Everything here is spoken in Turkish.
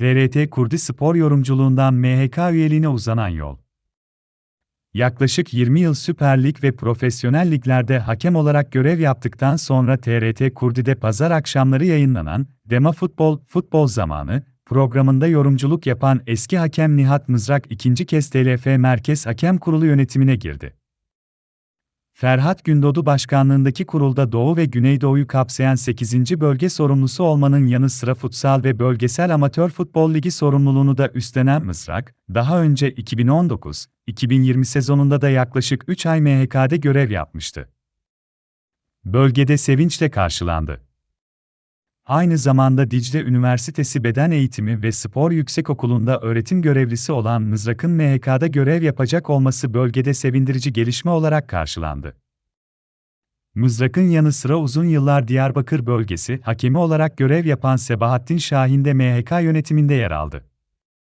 TRT Kurdi Spor yorumculuğundan MHK üyeliğine uzanan yol. Yaklaşık 20 yıl Süper Lig ve profesyonel liglerde hakem olarak görev yaptıktan sonra TRT Kurdi'de pazar akşamları yayınlanan Dema Futbol, Futbol Zamanı programında yorumculuk yapan eski hakem Nihat Mızrak ikinci kez TLF Merkez Hakem Kurulu yönetimine girdi. Ferhat Gündoğdu başkanlığındaki kurulda Doğu ve Güneydoğu'yu kapsayan 8. bölge sorumlusu olmanın yanı sıra futsal ve bölgesel amatör futbol ligi sorumluluğunu da üstlenen Mızrak, daha önce 2019-2020 sezonunda da yaklaşık 3 ay MHK'de görev yapmıştı. Bölgede sevinçle karşılandı. Aynı zamanda Dicle Üniversitesi Beden Eğitimi ve Spor Yüksekokulu'nda öğretim görevlisi olan Mızrak'ın MHK'da görev yapacak olması bölgede sevindirici gelişme olarak karşılandı. Mızrak'ın yanı sıra uzun yıllar Diyarbakır bölgesi hakemi olarak görev yapan Sebahattin Şahin de MHK yönetiminde yer aldı.